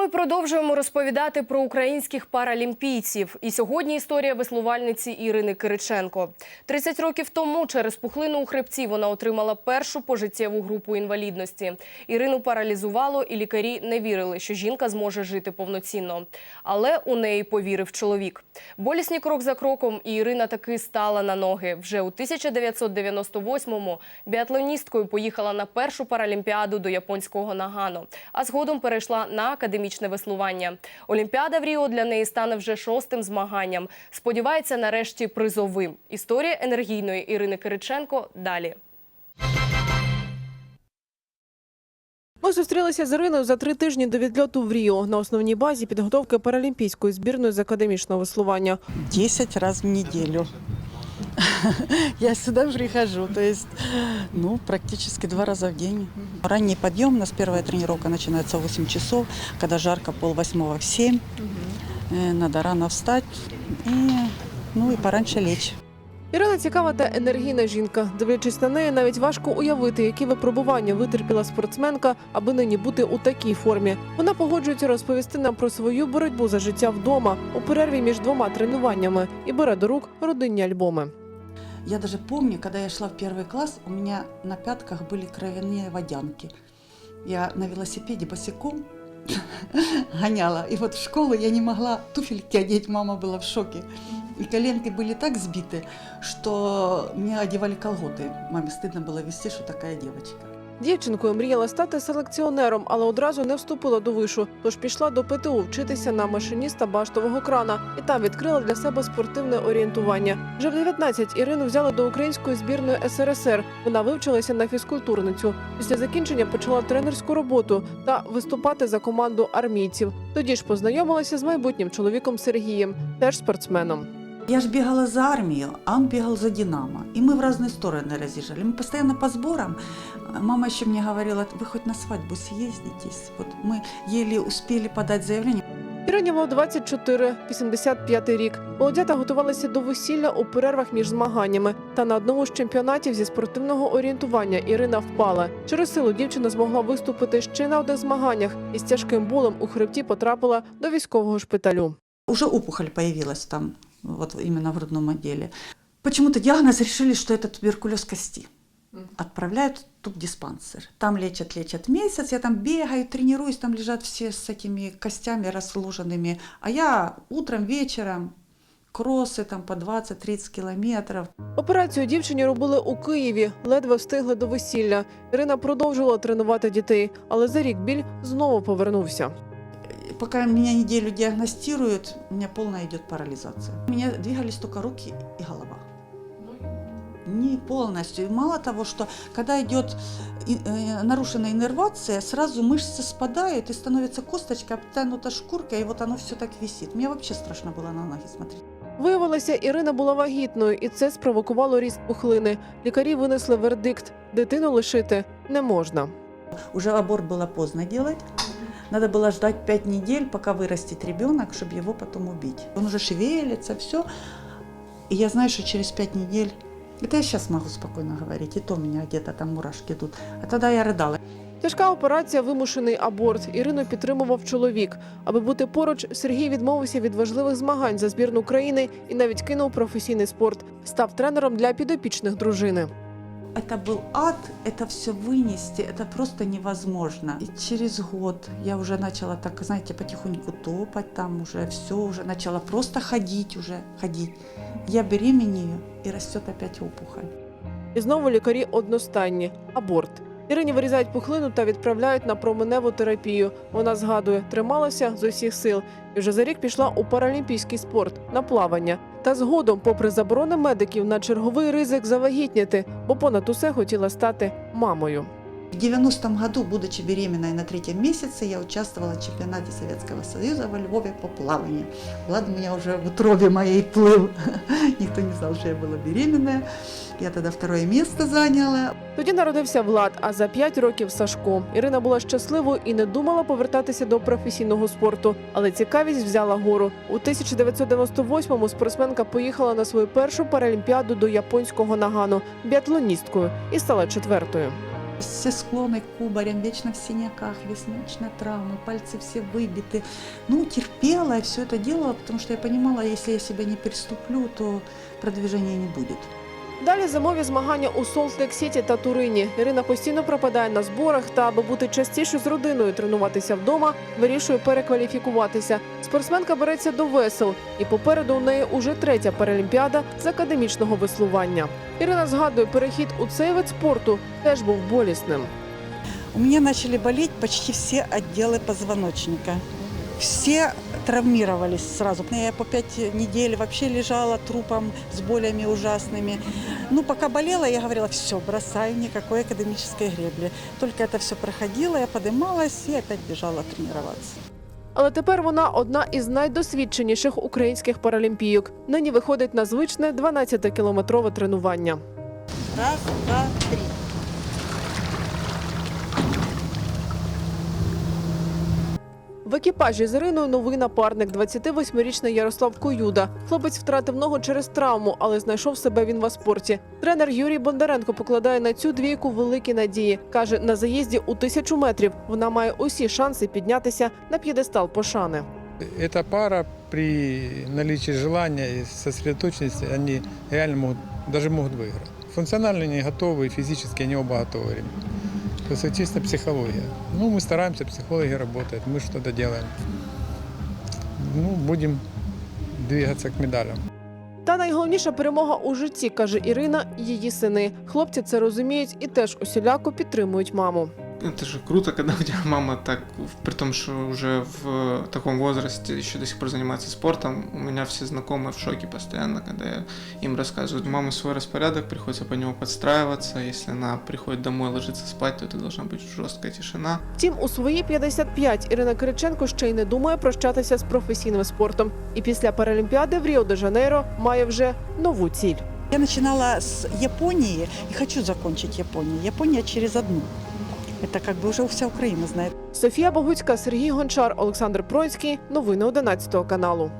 ми продовжуємо розповідати про українських паралімпійців. І сьогодні історія веслувальниці Ірини Кириченко. 30 років тому через пухлину у хребці вона отримала першу пожиттєву групу інвалідності. Ірину паралізувало, і лікарі не вірили, що жінка зможе жити повноцінно. Але у неї повірив чоловік. Болісні крок за кроком, і Ірина таки стала на ноги. Вже у 1998-му біатлоністкою поїхала на першу паралімпіаду до японського Нагано, а згодом перейшла на академічне веслування. Олімпіада в Ріо для неї стане вже шостим змаганням. Сподівається, нарешті призовим. Історія енергійної Ірини Кириченко далі. Ми зустрілися з Іриною за три тижні до відльоту в Ріо на основній базі підготовки паралімпійської збірної з академічного веслування. 10 раз в неделю. Я сюда прихожу, то есть, ну, практически два раза в день. Ранний подъем, у нас первая тренировка начинается в 8 часов, когда жарко, пол восьмого в 7. Э, Надо рано встать и, ну, и пораньше лечь. Ірина цікава та енергійна жінка. Дивлячись на неї, навіть важко уявити, які випробування витерпіла спортсменка, аби нині бути у такій формі. Вона погоджується розповісти нам про свою боротьбу за життя вдома у перерві між двома тренуваннями і бере до рук родинні альбоми. Я даже помню, когда я шла в первый класс, у меня на пятках были кровяные водянки. Я на велосипеде босиком гоняла. И вот в школу я не могла туфельки одеть, мама была в шоке. И коленки были так сбиты, что мне одевали колготы. Маме стыдно было вести, что такая девочка. Дівчинкою мріяла стати селекціонером, але одразу не вступила до вишу, тож пішла до ПТУ вчитися на машиніста баштового крана і там відкрила для себе спортивне орієнтування. Вже в 19 Ірину взяли до української збірної СРСР. Вона вивчилася на фізкультурницю. Після закінчення почала тренерську роботу та виступати за команду армійців. Тоді ж познайомилася з майбутнім чоловіком Сергієм, теж спортсменом. Я ж бегала за армию, а он бегал за «Динамо». И мы в разные стороны разъезжали. Мы постоянно по сборам. Мама еще мне говорила, вы хоть на свадьбу съездитесь. Вот мы еле успели подать заявление. Ірині було 24, 85 рік. Молодята готувалися до весілля у перервах між змаганнями. Та на одному з чемпіонатів зі спортивного орієнтування Ірина впала. Через силу дівчина змогла виступити ще на одних змаганнях і з тяжким болем у хребті потрапила до військового шпиталю. Уже опухоль появилась там, вот именно в грудном отделе. Почему-то диагноз решили, что это туберкулез кости. Отправляют в тубдиспансер. Там лечат, лечат месяц, я там бегаю, тренируюсь, там лежат все с этими костями расложенными. А я утром, вечером, кроссы там по 20-30 километров. Операцію дівчині робили у Києві, ледве встигли до весілля. Ірина продовжувала тренувати дітей, але за рік біль знову повернувся. И Пока меня неделю диагностируют, у меня полная идет парализация. У меня двигались только руки и голова. Не полностью. И мало того, что когда идет и- э, нарушенная иннервация, сразу мышцы спадают и становится косточка обтянута шкуркой, и вот оно все так висит. Мне вообще страшно было на ноги смотреть. Виявилося, Ірина була вагітною, і це спровокувало ріст пухлини. Лікарі винесли вердикт: дитину лишити не можна. Уже аборт было поздно делать. Надо было ждать пять недель, пока вырастет ребенок, чтобы его потом убить. Он уже шевелится, все. И я знаю, что через пять недель, это я сейчас могу спокойно говорить, и то у меня где-то там мурашки идут. А тогда я рыдала. Тяжка операція, вимушений аборт. Ірину підтримував чоловік. Аби бути поруч, Сергій відмовився від важливих змагань за збірну країни і навіть кинув професійний спорт. Став тренером для підопічних дружини. Это был ад, это все вынести, это просто невозможно. И через год я уже начала так, знаете, потихоньку топать, там уже все, уже начала просто ходить уже, ходить. Я беременею, и растет опять опухоль. І знову лікарі одностайні аборт. Ірині вирізають пухлину та відправляють на променеву терапію. Вона згадує, трималася з усіх сил і вже за рік пішла у паралімпійський спорт на плавання. Та згодом, попри заборони медиків, на черговий ризик завагітніти, бо понад усе хотіла стати мамою. В 90-м году, будучи беременной на третьем месяце, я участвовала в чемпионате Советского Союза во Львове по плаванию. Влад у меня уже в утробе моей плыл. Никто не знал, что я была беременная. Я тогда второе место заняла. Тоді народився Влад, а за п'ять років Сашко. Ірина була щасливою і не думала повертатися до професійного спорту, але цікавість взяла гору. У 1998-му спортсменка поїхала на свою першу паралімпіаду до японського нагану біатлоністкою і стала четвертою Все склоны к кубарям, вечно в синяках, вечно травмы, пальцы все выбиты. Ну, терпела и все это делала, потому что я понимала, если я себя не переступлю, то продвижения не будет. Далі зимові змагання у Солт-Лейк-Сіті та Турині. Ірина постійно пропадає на зборах та, аби бути частіше з родиною, тренуватися вдома, вирішує перекваліфікуватися. Спортсменка береться до весел, і попереду у неї уже третя паралімпіада з академічного веслування. Ірина згадує, перехід у цей вид спорту теж був болісним. У меня начали болеть почти все отделы позвоночника. Все травмировались сразу. Я по пять недель вообще лежала трупом с болями ужасными. Ну, пока болела, я говорила, все, бросаю, никакой академической гребли. Только это все проходило, я подымалась и опять бежала тренироваться. Але тепер вона одна із найдосвідченіших українських паралімпійок. Нині виходить на звичне 12-кілометрове тренування. Раз, два, три. В екіпажі з Іриною новий напарник, 28-річний Ярослав Коюда. Хлопець втратив ногу через травму, але знайшов себе він в аспорті. Тренер Юрій Бондаренко покладає на цю двійку великі надії. каже, на заїзді у тисячу метрів вона має усі шанси піднятися на п'єдестал пошани. Эта пара при наличии желания и сосредоточенности, они реально могут, даже могут выиграть. Функционально они готовы, и физически они оба готовы. То есть это чисто психология. Ну, мы стараемся, психологи работают, мы что-то делаем. Ну, будем двигаться к медалям. Та найголовніша перемога у житті, каже Ірина, її сини. Хлопці це розуміють і теж усіляко підтримують маму. Это же круто, когда у тебя мама так, в- при том, что уже в таком возрасте еще до сих пор занимается спортом. У меня все знакомые в шоке постоянно, когда я им рассказываю. У мамы свой распорядок, приходится по нему подстраиваться. Если она приходит домой ложиться спать, то это должна быть жесткая тишина. Втім, у свої 55 Ірина Кириченко ще й не думає прощатися з професійним спортом. І після Паралімпіади в Ріо-де-Жанейро має вже нову ціль. Я начинала с Японии и хочу закончить Японию. Япония через одну. Это как бы уже вся Украина знает. Софія Богуцька, Сергій Гончар, Олександр Пройський. Новини 11 каналу.